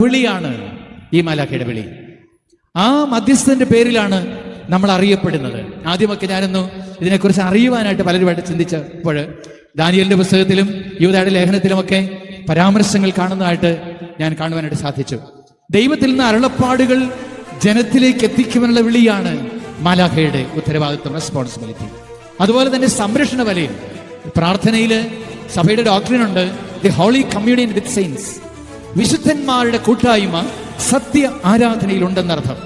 വിളിയാണ് ഈ മാലാഖയുടെ വിളി. ആ മധ്യസ്ഥന്റെ പേരിലാണ് നമ്മൾ അറിയപ്പെടുന്നത്. ആദ്യമൊക്കെ ഞാനൊന്ന് ഇതിനെക്കുറിച്ച് അറിയുവാനായിട്ട് പലരുമായിട്ട് ചിന്തിച്ചപ്പോൾ ദാനിയലിന്റെ പുസ്തകത്തിലും യുവതയുടെ ലേഖനത്തിലുമൊക്കെ പരാമർശങ്ങൾ കാണുന്നതായിട്ട് ഞാൻ കാണുവാനായിട്ട് സാധിച്ചു. ദൈവത്തിൽ നിന്ന് അരുളപ്പാടുകൾ ജനത്തിലേക്ക് എത്തിക്കുവാനുള്ള വിളിയാണ് മാലാഖയുടെ ഉത്തരവാദിത്വം റെസ്പോൺസിബിലിറ്റി അതുപോലെ തന്നെ സംരക്ഷണ വലയം പ്രാർത്ഥനയിൽ സഭയുടെ ഡോക്ടറിനുണ്ട് the holy communion with saints വിശുദ്ധന്മാരുടെ കൂട്ടായ്മ സത്യ ആരാധനയിലുണ്ടെന്നർത്ഥം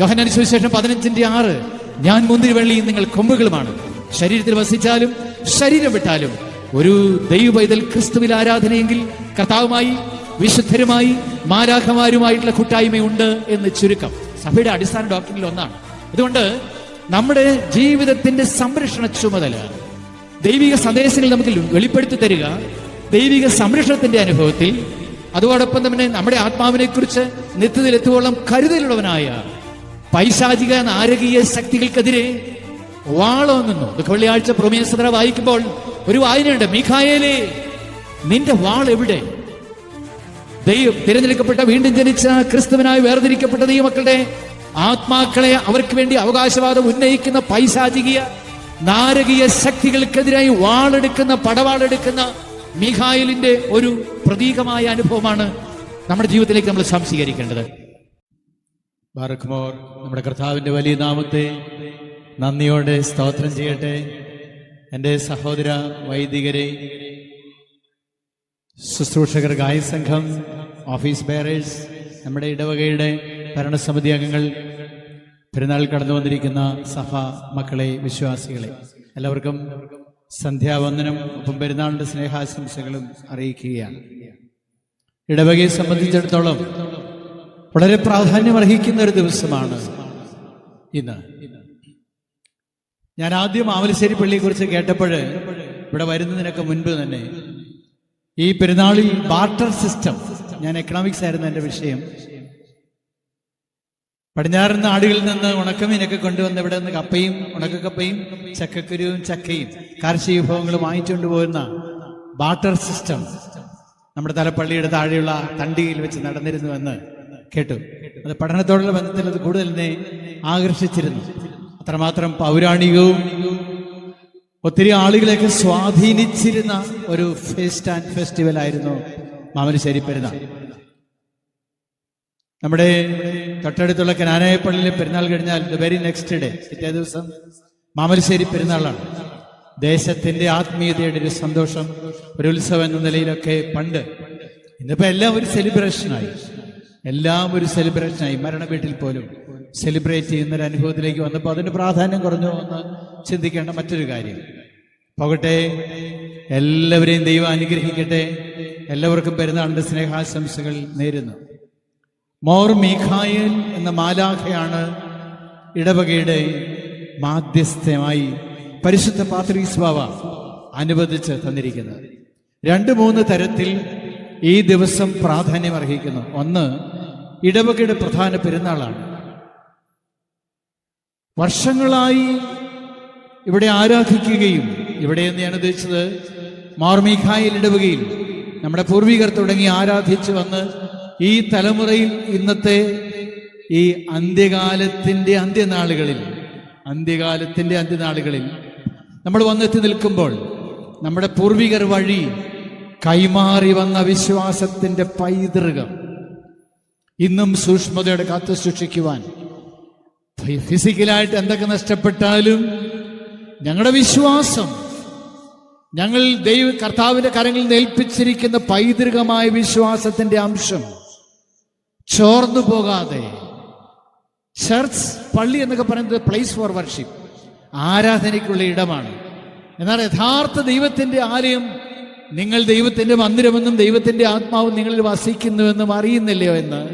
യോഹനാൻ സുവിശേഷം പതിനഞ്ചിന്റെ ആറ് ഞാൻ മുന്തിരിവള്ളിയും നിങ്ങൾ കൊമ്പുകളുമാണ്. ശരീരത്തിൽ വസിച്ചാലും ശരീരം വിട്ടാലും ഒരു ദൈവ പൈതൽ ക്രിസ്തുവിൽ ആരാധനയെങ്കിൽ കർത്താവുമായി വിശുദ്ധരുമായി മാരാഖമാരുമായിട്ടുള്ള കൂട്ടായ്മയുണ്ട് എന്ന് ചുരുക്കം. സഭയുടെ അടിസ്ഥാന ഡോക്ടറിൽ ഒന്നാണ്. അതുകൊണ്ട് നമ്മുടെ ജീവിതത്തിന്റെ സംരക്ഷണ ചുമതല ദൈവിക സന്ദേശങ്ങൾ നമുക്ക് വെളിപ്പെടുത്തി തരിക. ദൈവിക സംരക്ഷണത്തിന്റെ അനുഭവത്തിൽ അതോടൊപ്പം തന്നെ നമ്മുടെ ആത്മാവിനെ കുറിച്ച് നിത്യത്തിലെത്തുവോളം കരുതലുള്ളവനായ പൈശാചിക നാരകീയ ശക്തികൾക്കെതിരെ വാളോങ്ങുന്നു. ദുഃഖ വെള്ളിയാഴ്ച പ്രൊമേശ്വര വായിക്കുമ്പോൾ ഒരു വായനയുണ്ട് മീഖായേലേ നിന്റെ വാൾ എവിടെ? ദൈവം തിരഞ്ഞെടുക്കപ്പെട്ട വീണ്ടും ജനിച്ച ക്രിസ്തുവിനായി വേർതിരിക്കപ്പെട്ട ദൈവമക്കളുടെ ആത്മാക്കളെ അവർക്ക് വേണ്ടി അവകാശവാദം ഉന്നയിക്കുന്ന പൈശാചികീയ നാരകീയ ശക്തികൾക്കെതിരായി വാളെടുക്കുന്ന പടവാളെടുക്കുന്ന മിഖായലിന്റെ ഒരു പ്രതീകമായ അനുഭവമാണ് നമ്മുടെ ജീവിതത്തിലേക്ക് നമ്മൾ സംശീകരിക്കേണ്ടത്. ബാറക്കുമോർ നമ്മുടെ കർത്താവിന്റെ വലിയ നാമത്തെ നന്ദിയോടെ സ്തോത്രം ചെയ്യട്ടെ. എന്റെ സഹോദര വൈദികരെ ശുശ്രൂഷകർ സംഘം ഓഫീസ് ബെയറേഴ്സ് നമ്മുടെ ഇടവകയുടെ ഭരണസമിതി അംഗങ്ങൾ പെരുന്നാൾ കടന്നു വന്നിരിക്കുന്ന സഭ മക്കളെ വിശ്വാസികളെ എല്ലാവർക്കും സന്ധ്യാവന്ദനം ഒപ്പം പെരുന്നാളിന്റെ സ്നേഹാശംസകളും അറിയിക്കുകയാണ്. ഇടവകയെ സംബന്ധിച്ചിടത്തോളം വളരെ പ്രാധാന്യം അർഹിക്കുന്ന ഒരു ദിവസമാണ് ഇന്ന്. ഞാൻ ആദ്യം ആവലശ്ശേരി പള്ളിയെ കുറിച്ച് കേട്ടപ്പോൾ ഇവിടെ വരുന്നതിനൊക്കെ മുൻപ് തന്നെ ഈ പെരുന്നാളിൽ ബാർട്ടർ സിസ്റ്റം ഞാൻ എക്കണോമിക്സ് ആയിരുന്നു എന്റെ വിഷയം. പടിഞ്ഞാറൻ നാടുകളിൽ നിന്ന് ഉണക്കമീനൊക്കെ കൊണ്ടുവന്ന് ഇവിടെ നിന്ന് കപ്പയും ഉണക്കക്കപ്പയും ചക്കക്കുരുവും ചക്കയും കാർഷിക വിഭവങ്ങൾ വാങ്ങിച്ചുകൊണ്ട് പോകുന്ന ബാട്ടർ സിസ്റ്റം നമ്മുടെ തലപ്പള്ളിയുടെ താഴെയുള്ള തണ്ടിയിൽ വെച്ച് നടന്നിരുന്നുവെന്ന് കേട്ടു. അത് പഠനത്തോടുള്ള ബന്ധത്തിൽ അത് കൂടുതൽ എന്നെ ആകർഷിച്ചിരുന്നു. അത്രമാത്രം പൗരാണികവും ഒത്തിരി ആളുകളെയൊക്കെ സ്വാധീനിച്ചിരുന്ന ഒരു ഫെസ്റ്റ് ആൻഡ് ഫെസ്റ്റിവൽ ആയിരുന്നു മാമനശ്ശേരി പെരുന്നാൾ. നമ്മുടെ തൊട്ടടുത്തുള്ള കനാനായ പള്ളിയിലെ പെരുന്നാൾ കഴിഞ്ഞാൽ ദ വെരി നെക്സ്റ്റ് ഡേ പിറ്റേ ദിവസം മാമലശ്ശേരി പെരുന്നാളാണ്. ദേശത്തിന്റെ ആത്മീയതയുടെ ഒരു സന്തോഷം ഒരു ഉത്സവം എന്ന നിലയിലൊക്കെ പണ്ട്. ഇന്നിപ്പോ എല്ലാം ഒരു സെലിബ്രേഷനായി എല്ലാം ഒരു സെലിബ്രേഷനായി മരണ വീട്ടിൽ പോലും സെലിബ്രേറ്റ് ചെയ്യുന്ന ഒരു അനുഭവത്തിലേക്ക് വന്നപ്പോൾ അതിന്റെ പ്രാധാന്യം കുറഞ്ഞു എന്ന് ചിന്തിക്കേണ്ട മറ്റൊരു കാര്യം. പോകട്ടെ. എല്ലാവരെയും ദൈവം അനുഗ്രഹിക്കട്ടെ. എല്ലാവർക്കും പെരുന്നാളിന്റെ സ്നേഹാശംസകൾ നേരുന്നു. മോർ മീഖായൽ എന്ന മാലാഖയാണ് ഇടവകയുടെ മാധ്യസ്ഥമായി പരിശുദ്ധ പാത്രീസ്വാവ അനുവദിച്ച് തന്നിരിക്കുന്നത്. രണ്ട് മൂന്ന് തരത്തിൽ ഈ ദിവസം പ്രാധാന്യം അർഹിക്കുന്നു. ഒന്ന് ഇടവകയുടെ പ്രധാന പെരുന്നാളാണ്. വർഷങ്ങളായി ഇവിടെ ആരാധിക്കുകയും ഇവിടെ എന്ന് ഞാൻ ഉദ്ദേശിച്ചത്. മാർമീഖായിൽ ഇടവകയിൽ നമ്മുടെ പൂർവികർ തുടങ്ങി ആരാധിച്ചു വന്ന് ഈ തലമുറയിൽ ഇന്നത്തെ ഈ അന്ത്യകാലത്തിന്റെ അന്ത്യനാളുകളിൽ അന്ത്യകാലത്തിന്റെ അന്ത്യനാളുകളിൽ നമ്മൾ വന്നെത്തി നിൽക്കുമ്പോൾ നമ്മുടെ പൂർവികർ വഴി കൈമാറി വന്ന വിശ്വാസത്തിന്റെ പൈതൃകം ഇന്നും സൂക്ഷ്മതയോടെ കാത്തു സൂക്ഷിക്കുവാൻ ഫിസിക്കലായിട്ട് എന്തൊക്കെ നഷ്ടപ്പെട്ടാലും ഞങ്ങളുടെ വിശ്വാസം ഞങ്ങൾ ദൈവ കർത്താവിന്റെ കരങ്ങളിൽ ഏൽപ്പിച്ചിരിക്കുന്ന പൈതൃകമായ വിശ്വാസത്തിന്റെ അംശം ചോർന്നു പോകാതെ ചർച്ച് പള്ളി എന്നൊക്കെ പറയുന്നത് പ്ലേസ് ഫോർ വർഷിപ്പ് ആരാധനയ്ക്കുള്ള ഇടമാണ്. എന്നാൽ യഥാർത്ഥ ദൈവത്തിന്റെ ആലയം നിങ്ങൾ ദൈവത്തിന്റെ മന്ദിരമെന്നും ദൈവത്തിന്റെ ആത്മാവും നിങ്ങളിൽ വസിക്കുന്നുവെന്നും അറിയുന്നില്ലയോ എന്ന്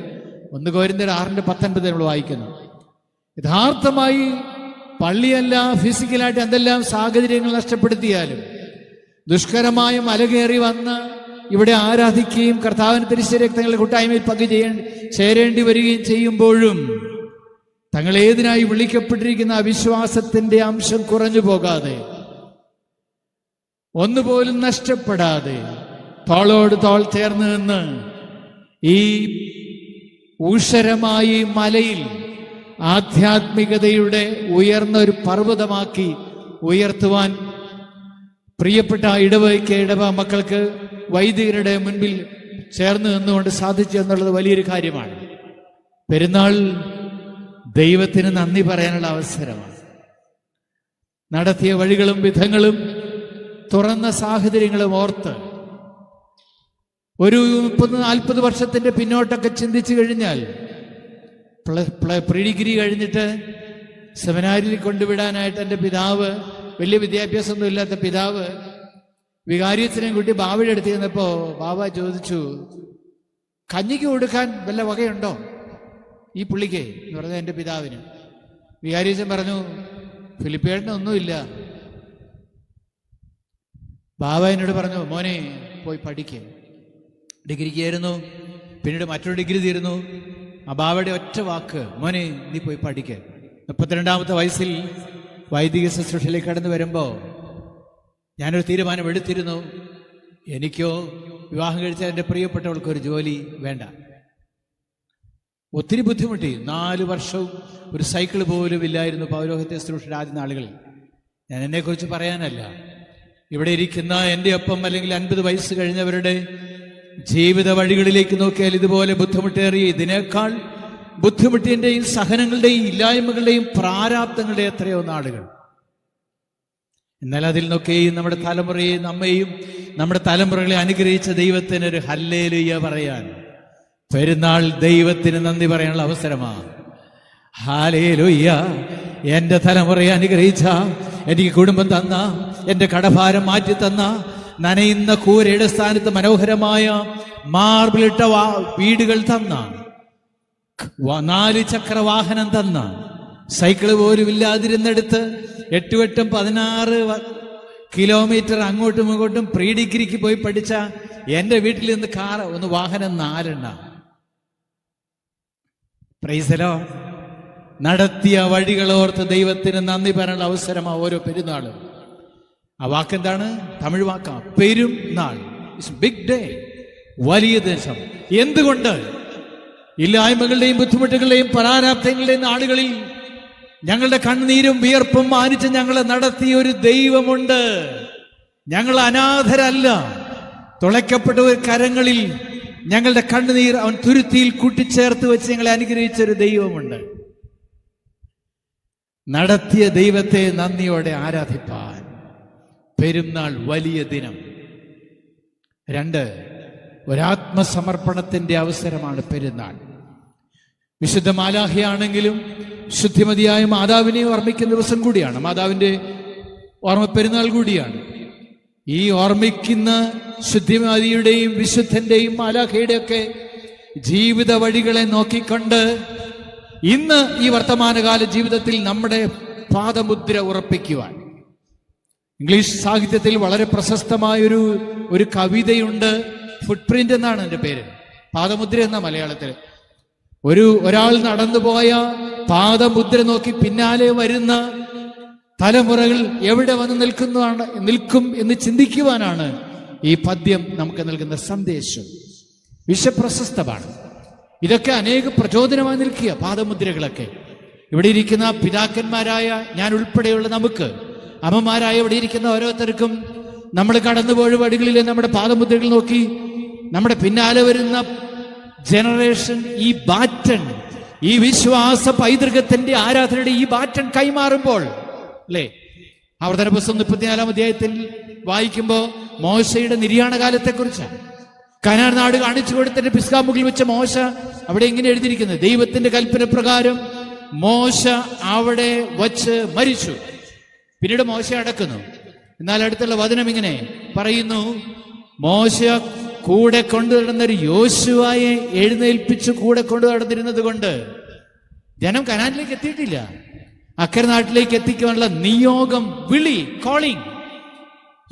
ഒന്ന് കോരിന്തർ ആറിന്റെ പത്തൊൻപത് നമ്മൾ വായിക്കുന്നു. യഥാർത്ഥമായി പള്ളിയല്ല ഫിസിക്കലായിട്ട് എന്തെല്ലാം സാഹചര്യങ്ങൾ നഷ്ടപ്പെടുത്തിയാലും ദുഷ്കരമായ മലകേറി വന്ന് ഇവിടെ ആരാധിക്കുകയും കർത്താവിന് തിരിച്ച രക്തങ്ങളുടെ കൂട്ടായ്മയിൽ പങ്കു ചെയ്യേണ്ടി ചേരേണ്ടി വരികയും ചെയ്യുമ്പോഴും തങ്ങൾ ഏതിനായി വിളിക്കപ്പെട്ടിരിക്കുന്ന അവിശ്വാസത്തിന്റെ അംശം കുറഞ്ഞു പോകാതെ ഒന്നുപോലും നഷ്ടപ്പെടാതെ തോളോട് തോൾ ചേർന്ന് നിന്ന് ഈ ഊഷരമായി മലയിൽ ആധ്യാത്മികതയുടെ ഉയർന്ന ഒരു പർവതമാക്കി ഉയർത്തുവാൻ പ്രിയപ്പെട്ട ഇടവയ്ക്ക് ഇടവ മക്കൾക്ക് വൈദികരുടെ മുൻപിൽ ചേർന്ന് നിന്നുകൊണ്ട് സാധിച്ചു എന്നുള്ളത് വലിയൊരു കാര്യമാണ്. പെരുന്നാൾ ദൈവത്തിന് നന്ദി പറയാനുള്ള അവസരമാണ്. നടത്തിയ വഴികളും വിധങ്ങളും തുറന്ന സാഹചര്യങ്ങളും ഓർത്ത് ഒരു മുപ്പത് നാൽപ്പത് വർഷത്തിന്റെ പിന്നോട്ടൊക്കെ ചിന്തിച്ചു കഴിഞ്ഞാൽ പ്രീ ഡിഗ്രി കഴിഞ്ഞിട്ട് സെമിനാരിൽ കൊണ്ടുവിടാനായിട്ട് എന്റെ പിതാവ് വലിയ വിദ്യാഭ്യാസമൊന്നും ഇല്ലാത്ത പിതാവ് വികാരിയത്തിനെയും കൂട്ടി ബാവയുടെ അടുത്ത് ചെന്നപ്പോ ബാബ ചോദിച്ചു കഞ്ഞിക്ക് കൊടുക്കാൻ വല്ല വകയുണ്ടോ? ഈ പുള്ളിക്ക് എന്ന് പറഞ്ഞ എന്റെ പിതാവിന്. വികാരീസൻ പറഞ്ഞു ഫിലിപ്പേട്ടനൊന്നുമില്ല ബാബ എന്നോട് പറഞ്ഞു മോനെ പോയി പഠിക്കുക ഡിഗ്രിക്കായിരുന്നു പിന്നീട് മറ്റൊരു ഡിഗ്രി തീരുന്നു. ആ ബാബയുടെ ഒറ്റ വാക്ക് മോനെ നീ പോയി പഠിക്കുക മുപ്പത്തിരണ്ടാമത്തെ വയസ്സിൽ വൈദിക ശുശ്രൂഷയിലേക്ക് കടന്നു വരുമ്പോൾ ഞാനൊരു തീരുമാനം എടുത്തിരുന്നു. എനിക്കോ വിവാഹം കഴിച്ച എന്റെ പ്രിയപ്പെട്ടവൾക്കൊരു ജോലി വേണ്ട. ഒത്തിരി ബുദ്ധിമുട്ടി. നാല് വർഷവും ഒരു സൈക്കിൾ പോലും ഇല്ലായിരുന്നു പൗരോഹിത്യ ശുശ്രൂഷയുടെ ആദ്യ നാളുകളിൽ. ഞാൻ എന്നെക്കുറിച്ച് പറയാനല്ല. ഇവിടെ ഇരിക്കുന്ന എന്റെ ഒപ്പം അല്ലെങ്കിൽ അൻപത് വയസ്സ് കഴിഞ്ഞവരുടെ ജീവിത വഴികളിലേക്ക് നോക്കിയാൽ ഇതുപോലെ ബുദ്ധിമുട്ടേറിയ ഇതിനേക്കാൾ ബുദ്ധിമുട്ടിന്റെയും സഹനങ്ങളുടെയും ഇല്ലായ്മകളുടെയും പ്രാരാബ്ദങ്ങളുടെയും എത്രയോ നാളുകൾ. എന്നാൽ അതിൽ നിന്നൊക്കെയും നമ്മുടെ തലമുറയെയും നമ്മയും നമ്മുടെ തലമുറകളെ അനുഗ്രഹിച്ച ദൈവത്തിനൊരു ഒരു പറയാനും പെരുന്നാൾ ദൈവത്തിന് നന്ദി പറയാനുള്ള അവസരമാണ് ഹാലേലുയ്യ. എന്റെ തലമുറയെ അനുഗ്രഹിച്ച എനിക്ക് കുടുംബം തന്ന എന്റെ കടഭാരം മാറ്റി തന്ന നനയുന്ന കൂരയുടെ സ്ഥാനത്ത് മനോഹരമായ മാർബിളിട്ട വീടുകൾ തന്ന നാല് ചക്ര വാഹനം തന്ന സൈക്കിൾ പോലും ഇല്ലാതിരുന്നെടുത്ത് എട്ടുവട്ടം പതിനാറ് കിലോമീറ്റർ അങ്ങോട്ടും ഇങ്ങോട്ടും പ്രീ ഡിഗ്രിക്ക് പോയി പഠിച്ച എന്റെ വീട്ടിൽ നിന്ന് കാർ ഒന്ന് വാഹനം നാലെണ്ണ. പ്രൈസലോ നടത്തിയ വഴികളോർത്ത് ദൈവത്തിന് നന്ദി പറയാനുള്ള അവസരമാണ് ഓരോ പെരുന്നാളും. ആ വാക്കെന്താണ്? തമിഴ് വാക്കാ. പെരുന്നാൾ. ബിഗ് ഡേ വലിയ ദേശം. എന്തുകൊണ്ട്? ഇല്ലായ്മകളുടെയും ബുദ്ധിമുട്ടുകളുടെയും പരാരാബ്ദങ്ങളുടെയും നാളുകളിൽ ഞങ്ങളുടെ കണ്ണുനീരും വിയർപ്പും മാനിച്ച് ഞങ്ങളെ നടത്തിയ ഒരു ദൈവമുണ്ട്. ഞങ്ങൾ അനാഥരല്ല. തുളയ്ക്കപ്പെട്ട ഒരു കരങ്ങളിൽ ഞങ്ങളുടെ കണ്ണുനീർ അവൻ തുരുത്തിയിൽ കൂട്ടിച്ചേർത്ത് വെച്ച് ഞങ്ങളെ അനുഗ്രഹിച്ച ഒരു ദൈവമുണ്ട്. നടത്തിയ ദൈവത്തെ നന്ദിയോടെ ആരാധിപ്പാൻ. പെരുന്നാൾ വലിയ ദിനം. രണ്ട് ഒരാത്മസമർപ്പണത്തിന്റെ അവസരമാണ് പെരുന്നാൾ. വിശുദ്ധ മാലാഹയാണെങ്കിലും ശുദ്ധിമതിയായ മാതാവിനെ ഓർമ്മിക്കുന്ന ദിവസം കൂടിയാണ്. മാതാവിന്റെ ഓർമ്മ പെരുന്നാൾ കൂടിയാണ്. ഈ ഓർമ്മിക്കുന്ന ശുദ്ധിമതിയുടെയും വിശുദ്ധന്റെയും മാലാഖയുടെ ഒക്കെ ജീവിത വഴികളെ നോക്കിക്കൊണ്ട് ഇന്ന് ഈ വർത്തമാനകാല ജീവിതത്തിൽ നമ്മുടെ പാദമുദ്ര ഉറപ്പിക്കുവാൻ. ഇംഗ്ലീഷ് സാഹിത്യത്തിൽ വളരെ പ്രശസ്തമായൊരു ഒരു കവിതയുണ്ട്. ഫുട് പ്രിന്റ് എന്നാണ് എന്റെ പേര്. പാദമുദ്ര എന്ന മലയാളത്തിൽ. ഒരു ഒരാൾ നടന്നുപോയ പാദമുദ്ര നോക്കി പിന്നാലെ വരുന്ന തലമുറകൾ എവിടെ വന്ന് നിൽക്കുന്നതാണ് നിൽക്കും എന്ന് ചിന്തിക്കുവാനാണ് ഈ പദ്യം നമുക്ക് നൽകുന്ന സന്ദേശം വിശ്വപ്രശസ്തമാണ്. ഇതൊക്കെ അനേക പ്രചോദനമായി നിൽക്കുക പാദമുദ്രകളൊക്കെ. ഇവിടെ ഇരിക്കുന്ന പിതാക്കന്മാരായ ഞാൻ ഉൾപ്പെടെയുള്ള നമുക്ക് അമ്മമാരായ ഇവിടെ ഇരിക്കുന്ന ഓരോരുത്തർക്കും നമ്മൾ കടന്നുപോയ വഴികളിലെ നമ്മുടെ പാദമുദ്രകൾ നോക്കി നമ്മുടെ പിന്നാലെ വരുന്ന ജനറേഷൻ ഈ ബാറ്റൺ ഈ വിശ്വാസ പൈതൃകത്തിന്റെ ആരാധനയുടെ ഈ ബാറ്റൺ കൈമാറുമ്പോൾ അല്ലേ? ആവർത്തന പുസ്തകം മുപ്പത്തിനാലാം അധ്യായത്തിൽ വായിക്കുമ്പോൾ മോശയുടെ നിര്യാണ കാലത്തെക്കുറിച്ചാണ് കനാൻ നാട് കാണിച്ചു കൊടുത്തിട്ട് പിസ്കാമുകിൽ വെച്ച മോശ അവിടെ ഇങ്ങനെ എഴുതിയിരിക്കുന്നത്? ദൈവത്തിന്റെ കൽപ്പന പ്രകാരം മോശ അവിടെ വച്ച് മരിച്ചു. പിന്നീട് മോശ അടക്കുന്നു. എന്നാൽ അടുത്തുള്ള വചനം ഇങ്ങനെ പറയുന്നു മോശ കൂടെ കൊണ്ടു നടന്നൊരു യോശുവായെ എഴുന്നേൽപ്പിച്ച് കൂടെ കൊണ്ടു നടന്നിരുന്നത് കൊണ്ട് ജനം കനാനിലേക്ക് എത്തിയിട്ടില്ല. അക്കരെ നാട്ടിലേക്ക് എത്തിക്കാനുള്ള നിയോഗം വിളി കോളിംഗ്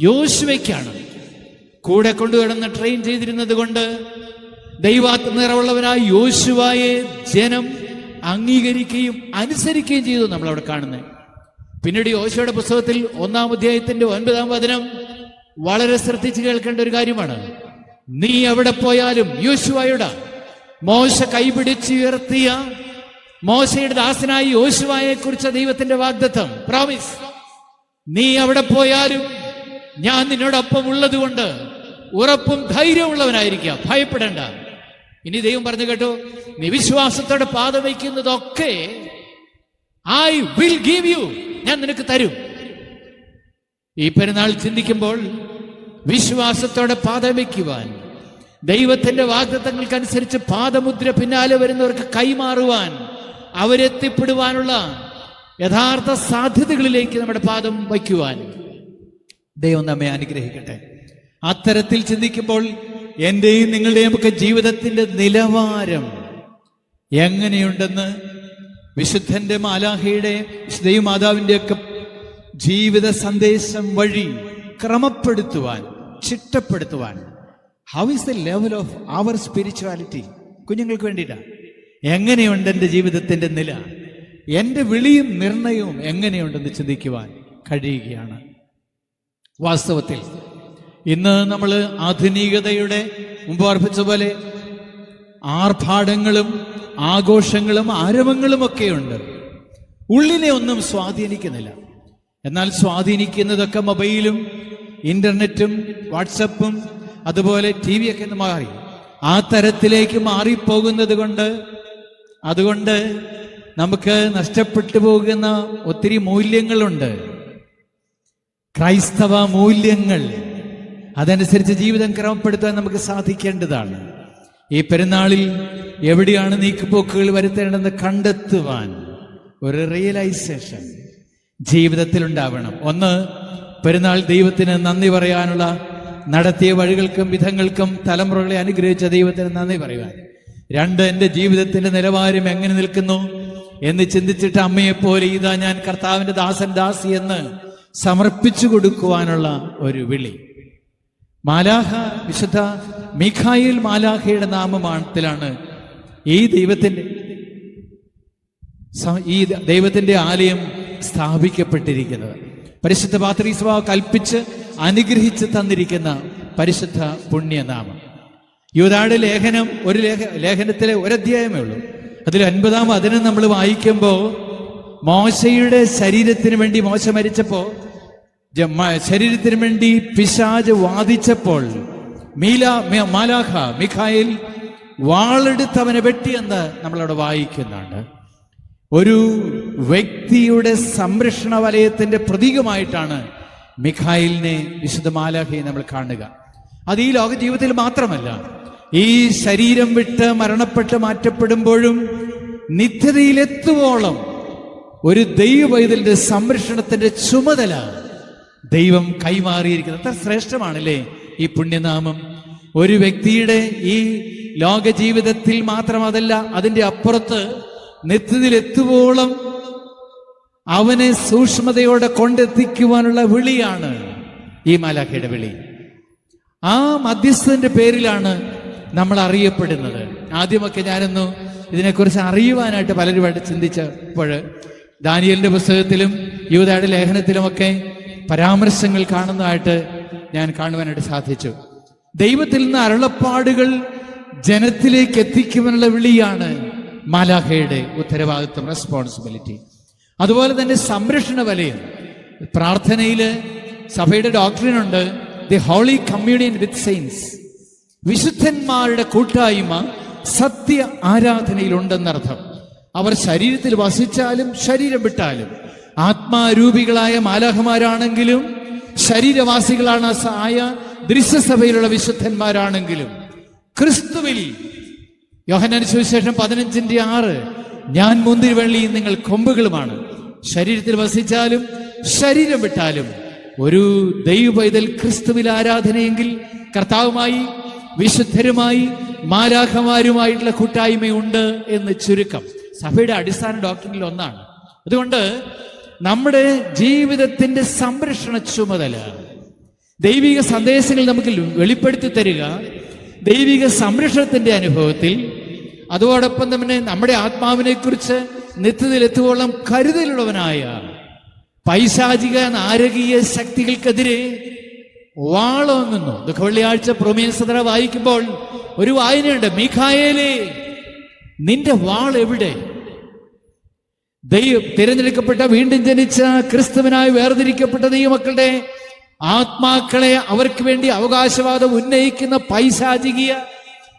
യോശുവയ്ക്കാണ്. കൂടെ കൊണ്ടുകിടന്ന് ട്രെയിൻ ചെയ്തിരുന്നത് കൊണ്ട് ദൈവാത്മ നിറവുള്ളവനായ യോശുവായെ ജനം അംഗീകരിക്കുകയും അനുസരിക്കുകയും ചെയ്തു നമ്മൾ അവിടെ കാണുന്നത്. പിന്നീട് യോശുവയുടെ പുസ്തകത്തിൽ ഒന്നാം അധ്യായത്തിന്റെ ഒൻപതാം വചനം വളരെ ശ്രദ്ധിച്ച് കേൾക്കേണ്ട ഒരു കാര്യമാണ്. നീ എവിടെ പോയാലും യോശുവായുടെ മോശ കൈപിടിച്ചുയർത്തിയ മോശയുടെ ദാസനായി യോശുവായെ കുറിച്ച ദൈവത്തിന്റെ വാഗ്ദത്വം പ്രോമിസ് നീ എവിടെ പോയാലും ഞാൻ നിന്നോടൊപ്പം ഉള്ളതുകൊണ്ട് ഉറപ്പും ധൈര്യമുള്ളവനായിരിക്കുക. ഭയപ്പെടേണ്ട. ഇനി ദൈവം പറഞ്ഞു കേട്ടോ നിവിശ്വാസത്തോടെ പാത വയ്ക്കുന്നതൊക്കെ ഐ വിൽ ഗീവ് യു ഞാൻ നിനക്ക് തരും. ഈ പെരുന്നാൾ ചിന്തിക്കുമ്പോൾ വിശ്വാസത്തോടെ പാത വയ്ക്കുവാൻ ദൈവത്തിന്റെ വാഗ്ദത്തങ്ങൾക്കനുസരിച്ച് പാദമുദ്ര പിന്നാലെ വരുന്നവർക്ക് കൈമാറുവാൻ അവരെത്തിപ്പെടുവാനുള്ള യഥാർത്ഥ സാധ്യതകളിലേക്ക് നമ്മുടെ പാദം വയ്ക്കുവാൻ ദൈവം നമ്മെ അനുഗ്രഹിക്കട്ടെ. അത്തരത്തിൽ ചിന്തിക്കുമ്പോൾ എന്റെയും നിങ്ങളുടെയും ഒക്കെ ജീവിതത്തിന്റെ നിലവാരം എങ്ങനെയുണ്ടെന്ന് വിശുദ്ധന്റെ മാലാഹയുടെ ദൈവമാതാവിന്റെ ഒക്കെ ജീവിത സന്ദേശം വഴി ക്രമപ്പെടുത്തുവാൻ ചിട്ടപ്പെടുത്തുവാൻ. How is the level of our spirituality കുഞ്ഞുങ്ങൾക്ക് വേണ്ടിയിട്ടാണ് എങ്ങനെയുണ്ട് എന്റെ ജീവിതത്തിന്റെ നില? എന്റെ വിളിയും നിർണയവും എങ്ങനെയുണ്ടെന്ന് ചിന്തിക്കുവാൻ കഴിയുകയാണ്. വാസ്തവത്തിൽ. ഇന്ന് നമ്മൾ ആധുനികതയുടെ മുമ്പ് അർപ്പിച്ച പോലെ ആർഭാടങ്ങളും ആഘോഷങ്ങളും ആരവങ്ങളും ഒക്കെയുണ്ട് ഉള്ളിനെ ഒന്നും സ്വാധീനിക്കുന്നില്ല. എന്നാൽ സ്വാധീനിക്കുന്നതൊക്കെ മൊബൈലും ഇന്റർനെറ്റും വാട്സപ്പും അതുപോലെ ടി വി ഒക്കെ മാറി. ആ തരത്തിലേക്ക് മാറിപ്പോകുന്നത് കൊണ്ട് അതുകൊണ്ട് നമുക്ക് നഷ്ടപ്പെട്ടു പോകുന്ന ഒത്തിരി മൂല്യങ്ങളുണ്ട്. ക്രൈസ്തവ മൂല്യങ്ങൾ അതനുസരിച്ച് ജീവിതം ക്രമപ്പെടുത്താൻ നമുക്ക് സാധിക്കേണ്ടതാണ്. ഈ പെരുന്നാളിൽ എവിടെയാണ് നീക്കുപോക്കുകൾ വരുത്തേണ്ടതെന്ന് കണ്ടെത്തുവാൻ ഒരു റിയലൈസേഷൻ ജീവിതത്തിൽ ഉണ്ടാവണം ഒന്ന് പെരുന്നാൾ ദൈവത്തിന് നന്ദി പറയാനുള്ള നടത്തിയ വഴികൾക്കും വിധങ്ങൾക്കും തലമുറകളെ അനുഗ്രഹിച്ച ദൈവത്തിന് നന്ദി പറയുവാൻ. രണ്ട് എന്റെ ജീവിതത്തിന്റെ നിലവാരം എങ്ങനെ നിൽക്കുന്നു എന്ന് ചിന്തിച്ചിട്ട് അമ്മയെപ്പോലെ ഇതാ ഞാൻ കർത്താവിന്റെ ദാസൻ ദാസി എന്ന് സമർപ്പിച്ചു കൊടുക്കുവാനുള്ള ഒരു വിളി. മാലാഹ വിശുദ്ധ മിഖായിൽ മാലാഹയുടെ നാമമാണത്തിലാണ് ഈ ദൈവത്തിന്റെ ഈ ദൈവത്തിന്റെ ആലയം സ്ഥാപിക്കപ്പെട്ടിരിക്കുന്നത്. പരിശുദ്ധ പാത്രീസ്വ കൽപ്പിച്ച് അനുഗ്രഹിച്ച് തന്നിരിക്കുന്ന പരിശുദ്ധ പുണ്യനാമം. യുവതാട് ലേഖനം ഒരു ലേഖ ലേഖനത്തിലെ ഒരധ്യായമേ ഉള്ളൂ. അതിൽ അൻപതാം അതിനെ നമ്മൾ വായിക്കുമ്പോൾ മോശയുടെ ശരീരത്തിന് വേണ്ടി മോശ മരിച്ചപ്പോ ശരീരത്തിന് വേണ്ടി പിശാജ് വാദിച്ചപ്പോൾ മീല മാലാഖ മിഖായിൽ വാളെടുത്ത് അവനെ വെട്ടിയെന്ന് നമ്മളവിടെ വായിക്കുന്നുണ്ട്. ഒരു വ്യക്തിയുടെ സംരക്ഷണ വലയത്തിന്റെ പ്രതീകമായിട്ടാണ് മിഖായിലിനെ വിശുദ്ധ മാലാഖയെ നമ്മൾ കാണുക. അത് ഈ ലോക ജീവിതത്തിൽ മാത്രമല്ല ഈ ശരീരം വിട്ട് മരണപ്പെട്ട് മാറ്റപ്പെടുമ്പോഴും നിത്യതയിലെത്തുവോളം ഒരു ദൈവവൈതലിന്റെ സംരക്ഷണത്തിന്റെ ചുമതല ദൈവം കൈമാറിയിരിക്കുന്നത്. അത്ര ശ്രേഷ്ഠമാണല്ലേ ഈ പുണ്യനാമം? ഒരു വ്യക്തിയുടെ ഈ ലോക ജീവിതത്തിൽ മാത്രം അതല്ല അതിന്റെ അപ്പുറത്ത് നിത്യത്തിലെത്തുവോളം അവനെ സൂക്ഷ്മതയോടെ കൊണ്ടെത്തിക്കുവാനുള്ള വിളിയാണ് ഈ മാലാഖയുടെ വിളി. ആ മധ്യസ്ഥന്റെ പേരിലാണ് നമ്മൾ അറിയപ്പെടുന്നത്. ആദ്യമൊക്കെ ഞാനൊന്നു ഇതിനെക്കുറിച്ച് അറിയുവാനായിട്ട് പലരുമായിട്ട് ചിന്തിച്ചപ്പോൾ ദാനിയലിന്റെ പുസ്തകത്തിലും യൂതയുടെ ലേഖനത്തിലുമൊക്കെ പരാമർശങ്ങൾ കാണുന്നതായിട്ട് ഞാൻ കാണുവാനായിട്ട് സാധിച്ചു. ദൈവത്തിൽ നിന്ന് അരുളപ്പാടുകൾ ജനത്തിലേക്ക് എത്തിക്കുവാനുള്ള വിളിയാണ് മാലാഖയുടെ ഉത്തരവാദിത്വം റെസ്പോൺസിബിലിറ്റി അതുപോലെ തന്നെ സംരക്ഷണ വലയം. പ്രാർത്ഥനയിൽ സഭയുടെ ഡോക്ടറിനുണ്ട് the holy communion with saints വിശുദ്ധന്മാരുടെ കൂട്ടായ്മ സത്യ ആരാധനയിലുണ്ടെന്നർത്ഥം. അവർ ശരീരത്തിൽ വസിച്ചാലും ശരീരം വിട്ടാലും. ആത്മാരൂപികളായ മാലാഹമാരാണെങ്കിലും ശരീരവാസികളാണ് ആയ ദൃശ്യസഭയിലുള്ള വിശുദ്ധന്മാരാണെങ്കിലും. ക്രിസ്തുവിൽ യോഹന്നാൻ സുവിശേഷം പതിനഞ്ചിന്റെ ആറ് ഞാൻ മുന്തിരിവള്ളിയും നിങ്ങൾ കൊമ്പുകളുമാണ്. ശരീരത്തിൽ വസിച്ചാലും ശരീരം വിട്ടാലും. ഒരു ദൈവപൈതൽ ക്രിസ്തുവിൽ ആരാധനയെങ്കിൽ കർത്താവുമായി വിശുദ്ധരുമായി മാലാഖമാരുമായിട്ടുള്ള കൂട്ടായ്മയുണ്ട് എന്ന് ചുരുക്കം. സഭയുടെ അടിസ്ഥാന ഡോക്ടറിൽ ഒന്നാണ്. അതുകൊണ്ട് നമ്മുടെ ജീവിതത്തിന്റെ സംരക്ഷണ ചുമതല ദൈവിക സന്ദേശങ്ങൾ നമുക്ക് വെളിപ്പെടുത്തി തരിക ദൈവിക സംരക്ഷണത്തിന്റെ അനുഭവത്തിൽ അതോടൊപ്പം തന്നെ നമ്മുടെ ആത്മാവിനെ കുറിച്ച് നിത്യത്തിലെത്തുവോളം കരുതലുള്ളവനായ പൈശാചിക നാരകീയ ശക്തികൾക്കെതിരെ വാളോങ്ങുന്നു ദുഃഖ വെള്ളിയാഴ്ച പ്രൊമേസതറ വായിക്കുമ്പോൾ ഒരു വായനയുണ്ട് മീഖായേലേ നിന്റെ വാൾ എവിടെ? ദൈവം തിരഞ്ഞെടുക്കപ്പെട്ട വീണ്ടും ജനിച്ച ക്രിസ്തുവിനായി വേർതിരിക്കപ്പെട്ട ദൈവമക്കളുടെ ആത്മാക്കളെ അവർക്ക് വേണ്ടി അവകാശവാദം ഉന്നയിക്കുന്ന പൈശാചികീയ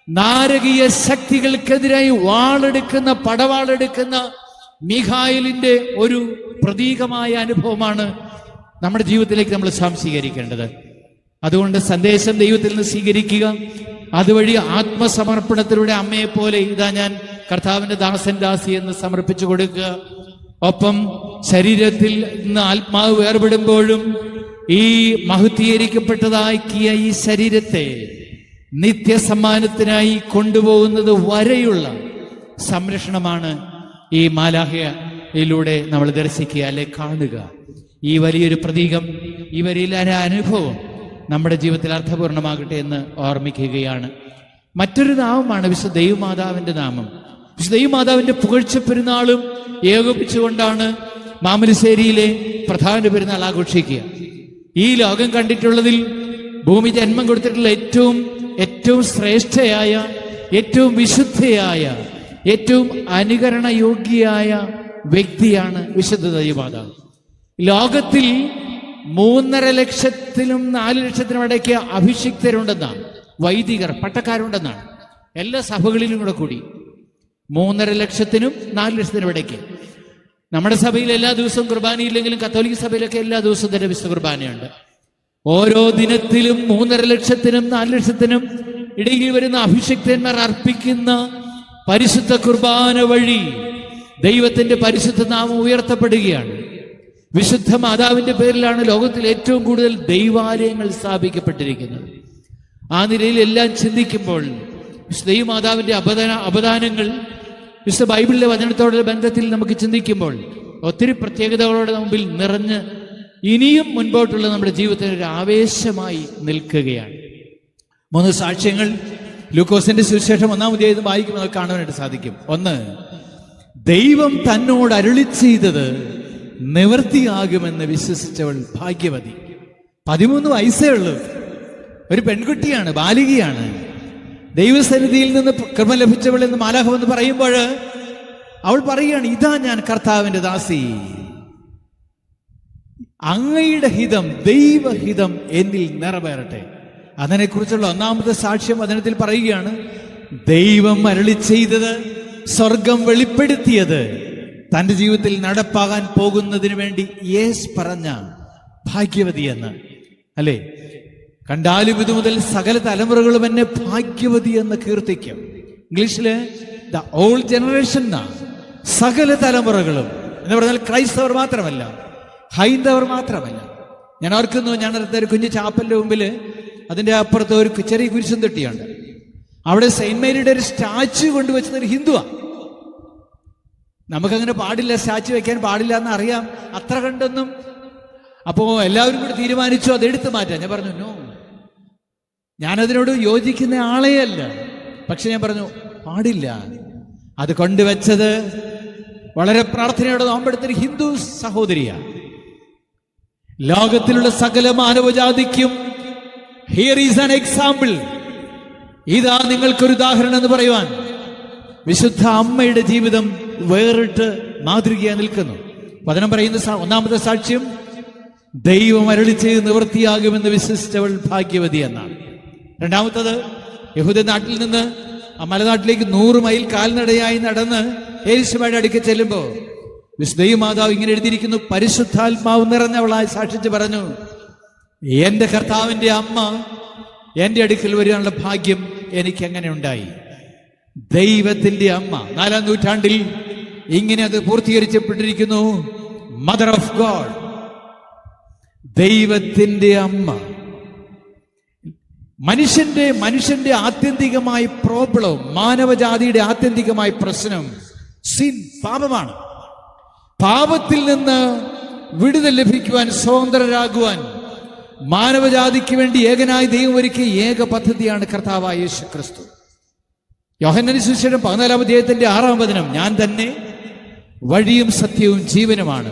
നാരകീയ ശക്തികൾക്കെതിരായി വാളെടുക്കുന്ന പടവാളെടുക്കുന്ന മിഖായിലിന്റെ ഒരു പ്രതീകമായ അനുഭവമാണ് നമ്മുടെ ജീവിതത്തിലേക്ക് നമ്മൾ സംശീകരിക്കേണ്ടത് അതുകൊണ്ട് സന്ദേശം ദൈവത്തിൽ നിന്ന് സ്വീകരിക്കുക. അതുവഴി ആത്മസമർപ്പണത്തിലൂടെ അമ്മയെപ്പോലെ ഇതാ ഞാൻ കർത്താവിന്റെ ദാസൻ ദാസി എന്ന് സമർപ്പിച്ചു കൊടുക്കുക. ഒപ്പം ശരീരത്തിൽ നിന്ന് ആത്മാവ് വേർപെടുമ്പോഴും ഈ മഹുദ്ധീകരിക്കപ്പെട്ടതാക്കിയ ഈ ശരീരത്തെ നിത്യസമ്മാനത്തിനായി കൊണ്ടുപോകുന്നത് വരെയുള്ള സംരക്ഷണമാണ് ഈ മാലാഹയിലൂടെ നമ്മൾ ദർശിക്കുക അല്ലെ കാണുക. ഈ വലിയൊരു പ്രതീകം ഈ വലിയൊരു അനുഭവം നമ്മുടെ ജീവിതത്തിൽ അർത്ഥപൂർണമാകട്ടെ എന്ന് ഓർമ്മിക്കുകയാണ്. മറ്റൊരു നാമമാണ് വിശുദ്ധ ദൈവമാതാവിന്റെ നാമം. വിശുദ്ധ ദൈവമാതാവിന്റെ പുകഴ്ച പെരുന്നാളും ഏകോപിച്ചുകൊണ്ടാണ് മാമലശ്ശേരിയിലെ പ്രധാന പെരുന്നാൾ ആഘോഷിക്കുക. ഈ ലോകം കണ്ടിട്ടുള്ളതിൽ ഭൂമി ജന്മം കൊടുത്തിട്ടുള്ള ഏറ്റവും ഏറ്റവും ശ്രേഷ്ഠയായ ഏറ്റവും വിശുദ്ധയായ ഏറ്റവും അനുകരണയോഗ്യയായ വ്യക്തിയാണ് വിശുദ്ധ ദൈവമാതാവ് ലോകത്തിൽ മൂന്നര ലക്ഷത്തിലും നാല് ലക്ഷത്തിനും ഇടയ്ക്ക് അഭിഷിക്തരുണ്ടെന്നാണ് വൈദികർ പട്ടക്കാരുണ്ടെന്നാണ്. എല്ലാ സഭകളിലും കൂടെ കൂടി മൂന്നര ലക്ഷത്തിനും നാല് ലക്ഷത്തിനും ഇടയ്ക്ക്. നമ്മുടെ സഭയിൽ എല്ലാ ദിവസവും കുർബാനയില്ലെങ്കിലും കത്തോലിക്ക സഭയിലൊക്കെ എല്ലാ ദിവസവും തന്നെ വിശുദ്ധ കുർബാനയുണ്ട്. ഓരോ ദിനത്തിലും മൂന്നര ലക്ഷത്തിനും നാല് ലക്ഷത്തിനും ഇടയിൽ വരുന്ന അഭിഷിക്തന്മാർ അർപ്പിക്കുന്ന പരിശുദ്ധ കുർബാന വഴി ദൈവത്തിന്റെ പരിശുദ്ധ നാമം ഉയർത്തപ്പെടുകയാണ്. വിശുദ്ധ മാതാവിന്റെ പേരിലാണ് ലോകത്തിൽ ഏറ്റവും കൂടുതൽ ദൈവാലയങ്ങൾ സ്ഥാപിക്കപ്പെട്ടിരിക്കുന്നത്. ആ നിലയിൽ എല്ലാം ചിന്തിക്കുമ്പോൾ വിശുദ്ധ മാതാവിന്റെ അപദാന അപദാനങ്ങൾ വിശുദ്ധ ബൈബിളിലെ വചനത്തോടുള്ള ബന്ധത്തിൽ നമുക്ക് ചിന്തിക്കുമ്പോൾ ഒത്തിരി പ്രത്യേകതകളോടെ മുമ്പിൽ നിറഞ്ഞ് ഇനിയും മുൻപോട്ടുള്ള നമ്മുടെ ജീവിതത്തിന് ഒരു ആവേശമായി നിൽക്കുകയാണ്. മൂന്ന് സാക്ഷ്യങ്ങൾ ലൂക്കോസിന്റെ സുവിശേഷം ഒന്നാം അധ്യായം വായിക്കുമ്പോൾ കാണുവാനായിട്ട് സാധിക്കും. ഒന്ന് ദൈവം തന്നോട് അരുളി ചെയ്തത് നിവൃത്തിയാകുമെന്ന് വിശ്വസിച്ചവൾ ഭാഗ്യവതി. പതിമൂന്ന് വയസ്സേ ഉള്ളൂ. ഒരു പെൺകുട്ടിയാണ് ബാലികയാണ്. ദൈവസന്നിധിയിൽ നിന്ന് കൃപ ലഭിച്ചവൾ എന്ന് മാലാഹം എന്ന് പറയുമ്പോൾ അവൾ പറയുകയാണ് ഇതാ ഞാൻ കർത്താവിന്റെ ദാസി. അങ്ങയുടെ ഹിതം ദൈവഹിതം എന്നിൽ നിറവേറട്ടെ. അതിനെക്കുറിച്ചുള്ള ഒന്നാമത്തെ സാക്ഷ്യം വചനത്തിൽ പറയുകയാണ് ദൈവം അരളി ചെയ്തത് സ്വർഗം വെളിപ്പെടുത്തിയത് തന്റെ ജീവിതത്തിൽ നടപ്പാകാൻ പോകുന്നതിന് വേണ്ടി യേസ് പറഞ്ഞ ഭാഗ്യവതി എന്ന്. അല്ലേ? കണ്ടാലും ഇത് മുതൽ സകല തലമുറകളും എന്നെ ഭാഗ്യവതി എന്ന് കീർത്തിക്കും. ഇംഗ്ലീഷിൽ ദ ഓൾ ജനറേഷൻ സകല തലമുറകളും. എന്ന് പറഞ്ഞാൽ ക്രൈസ്തവർ മാത്രമല്ല ഹൈന്ദവർ മാത്രമല്ല. ഞാൻ ഓർക്കുന്നു ഞാൻ അടുത്ത ഒരു കുഞ്ഞു ചാപ്പലിന്റെ മുമ്പിൽ അതിന്റെ അപ്പുറത്ത് ഒരു ചെറിയ കുരിശും തൊട്ടിയുണ്ട്. അവിടെ സെയിന്റ് മേരിയുടെ ഒരു സ്റ്റാച്ചു കൊണ്ടുവച്ചത് ഒരു ഹിന്ദുവാ. നമുക്കങ്ങനെ പാടില്ല സ്റ്റാച്ചു വെക്കാൻ പാടില്ല എന്ന് അറിയാം. അത്ര കണ്ടൊന്നും അപ്പോ എല്ലാവരും കൂടി തീരുമാനിച്ചു അത് എടുത്തു മാറ്റാം. ഞാൻ പറഞ്ഞു നോ ഞാനതിനോട് യോജിക്കുന്ന ആളേ അല്ല പക്ഷെ ഞാൻ പറഞ്ഞു പാടില്ല. അത് കൊണ്ടുവച്ചത് വളരെ പ്രാർത്ഥനയോടെ നോമ്പെടുത്തൊരു ഹിന്ദു സഹോദരിയാണ്. ലോകത്തിലുള്ള സകല മാനവജാതിക്കും ഹിയർ ഈസ് ആൻ എക്സാമ്പിൾ ഇതാ നിങ്ങൾക്കൊരു ഉദാഹരണം എന്ന് പറയുവാൻ. വിശുദ്ധ അമ്മയുടെ ജീവിതം വേറിട്ട് മാതൃകയായി നിൽക്കുന്നു. വചനം പറയുന്ന ഒന്നാമത്തെ സാക്ഷ്യം ദൈവം അരളി ചെയ്ത് നിവൃത്തിയാകുമെന്ന് വിശ്വസിച്ചവൾ ഭാഗ്യവതി എന്നാണ്. രണ്ടാമത്തത് യഹൂദ നാട്ടിൽ നിന്ന് ആ മലനാട്ടിലേക്ക് നൂറ് മൈൽ കാൽനടയായി നടന്ന് ഏലിശുമായുടെ അടുക്ക ചെല്ലുമ്പോൾ വിശുദ്ധയും മാതാവ് ഇങ്ങനെ എഴുതിയിരിക്കുന്നു പരിശുദ്ധാത്മാവ് നിറഞ്ഞവളായി സാക്ഷിച്ച് പറഞ്ഞു എന്റെ കർത്താവിന്റെ അമ്മ എന്റെ അടുക്കൽ വരാനുള്ള ഭാഗ്യം എനിക്ക് എങ്ങനെ ഉണ്ടായി ദൈവത്തിന്റെ അമ്മ. നാലാം നൂറ്റാണ്ടിൽ ഇങ്ങനെ അത് പൂർത്തീകരിച്ചപ്പെട്ടിരിക്കുന്നു മദർ ഓഫ് ഗോഡ് ദൈവത്തിന്റെ അമ്മ. മനുഷ്യന്റെ മനുഷ്യന്റെ ആത്യന്തികമായ പ്രോബ്ലം മാനവജാതിയുടെ ആത്യന്തികമായ പ്രശ്നം സിൻ പാപമാണ്. പാപത്തിൽ നിന്ന് വിടുതൽ ലഭിക്കുവാൻ സ്വതന്ത്രരാകുവാൻ മാനവജാതിക്ക് വേണ്ടി ഏകനായി ദൈവം ഒരുക്കിയ ഏക പദ്ധതിയാണ് കർത്താവായ യേശു ക്രിസ്തു യോഹന്നന് പതിനാലാം അധ്യായത്തിന്റെ ആറാം വചനം ഞാൻ തന്നെ വഴിയും സത്യവും ജീവനുമാണ്.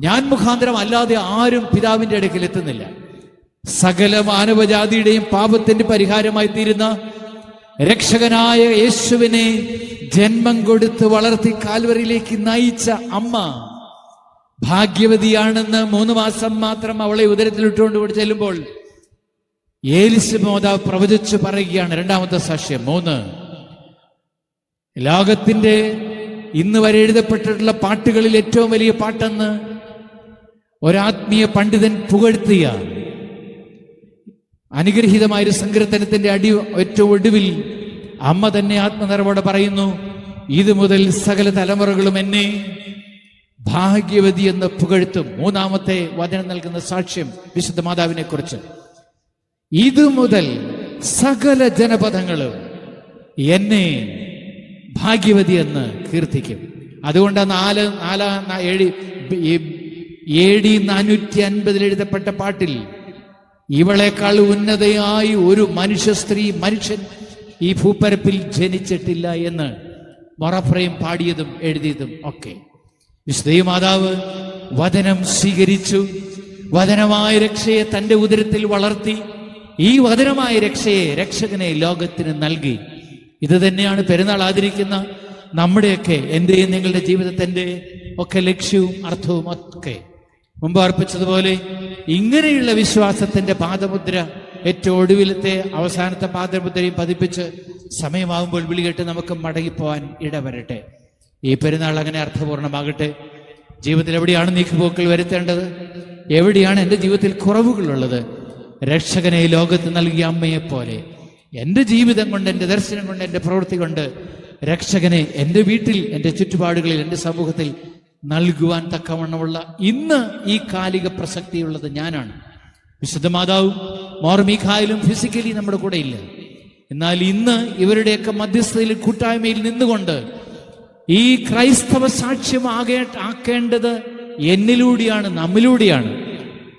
ഞാൻ മുഖാന്തരം അല്ലാതെ ആരും പിതാവിന്റെ അടുക്കൽ എത്തുന്നില്ല. സകല മാനവജാതിയുടെയും പാപത്തിന്റെ പരിഹാരമായി തീരുന്ന രക്ഷകനായ യേശുവിനെ ജന്മം കൊടുത്ത് വളർത്തി കാൽവറിയിലേക്ക് നയിച്ച അമ്മ ഭാഗ്യവതിയാണെന്ന് മൂന്ന് മാസം മാത്രം അവളെ ഉദരത്തിലിട്ടുകൊണ്ട് ഇവിടെ ചെല്ലുമ്പോൾ ഏലിസ് പ്രവചിച്ചു പറയുകയാണ് രണ്ടാമത്തെ സാക്ഷ്യം. മൂന്ന്. ലോകത്തിന്റെ ഇന്ന് വരെ എഴുതപ്പെട്ടിട്ടുള്ള പാട്ടുകളിൽ ഏറ്റവും വലിയ പാട്ടെന്ന് ഒരാത്മീയ പണ്ഡിതൻ പുകഴ്ത്തിയ അനുഗ്രഹീതമായ ഒരു സങ്കീർത്തനത്തിന്റെ അടി ഏറ്റവും ഒടുവിൽ അമ്മ തന്നെ ആത്മനിറവോടെ പറയുന്നു ഇത് മുതൽ സകല തലമുറകളും എന്നെ ഭാഗ്യവതി എന്ന് പുകഴ്ത്തും. മൂന്നാമത്തെ വചനം നൽകുന്ന സാക്ഷ്യം വിശുദ്ധ മാതാവിനെ കുറിച്ച് ഇത് മുതൽ സകല ജനപദങ്ങളും എന്നെ ഭാഗ്യവതി എന്ന് കീർത്തിക്കും. അതുകൊണ്ട് നാല് നാലാ ഏഴ് എ ഡി നാനൂറ്റി അൻപതിൽ എഴുതപ്പെട്ട പാട്ടിൽ ഇവളെക്കാൾ ഉന്നതയായി ഒരു മനുഷ്യ സ്ത്രീ മനുഷ്യൻ ഈ ഭൂപ്പരപ്പിൽ ജനിച്ചിട്ടില്ല എന്ന് മൊറഫ്രയും പാടിയതും എഴുതിയതും ഒക്കെ. വിശുദ്ധ മാതാവ് വചനം സ്വീകരിച്ചു. വചനമായ രക്ഷയെ തന്റെ ഉദരത്തിൽ വളർത്തി. ഈ വചനമായ രക്ഷയെ രക്ഷകനെ ലോകത്തിന് നൽകി. ഇത് തന്നെയാണ് പെരുന്നാൾ ആദരിക്കുന്ന നമ്മുടെയൊക്കെ എന്റെയും നിങ്ങളുടെ ജീവിതത്തിന്റെ ഒക്കെ ലക്ഷ്യവും അർത്ഥവും ഒക്കെ. മുമ്പ് അർപ്പിച്ചതുപോലെ ഇങ്ങനെയുള്ള വിശ്വാസത്തിന്റെ പാദമുദ്ര ഏറ്റവും ഒടുവിലത്തെ അവസാനത്തെ പാദമുദ്രയും പതിപ്പിച്ച് സമയമാകുമ്പോൾ വിളികെട്ട് നമുക്ക് മടങ്ങിപ്പോവാൻ ഇടവരട്ടെ. ഈ പെരുന്നാൾ അങ്ങനെ അർത്ഥപൂർണമാകട്ടെ. ജീവിതത്തിൽ എവിടെയാണ് നീക്കുപോക്കൾ വരുത്തേണ്ടത്? എവിടെയാണ് എന്റെ ജീവിതത്തിൽ കുറവുകളുള്ളത്? രക്ഷകനെ ലോകത്ത് നൽകിയ അമ്മയെപ്പോലെ എന്റെ ജീവിതം കൊണ്ട് എന്റെ ദർശനം കൊണ്ട് എന്റെ പ്രവൃത്തി കൊണ്ട് രക്ഷകനെ എന്റെ വീട്ടിൽ എന്റെ ചുറ്റുപാടുകളിൽ എന്റെ സമൂഹത്തിൽ നൽകുവാൻ തക്കവണ്ണമുള്ള ഇന്ന് ഈ കാലിക പ്രസക്തിയുള്ളത് ഞാനാണ്. വിശുദ്ധ മാതാവും മോർമീഖായാലും ഫിസിക്കലി നമ്മുടെ കൂടെ ഇല്ല. എന്നാൽ ഇന്ന് ഇവരുടെയൊക്കെ മധ്യസ്ഥതയിൽ കൂട്ടായ്മയിൽ നിന്നുകൊണ്ട് ഈ ക്രൈസ്തവ സാക്ഷ്യം ആകേ ആക്കേണ്ടത് എന്നിലൂടെയാണ് നമ്മിലൂടെയാണ്.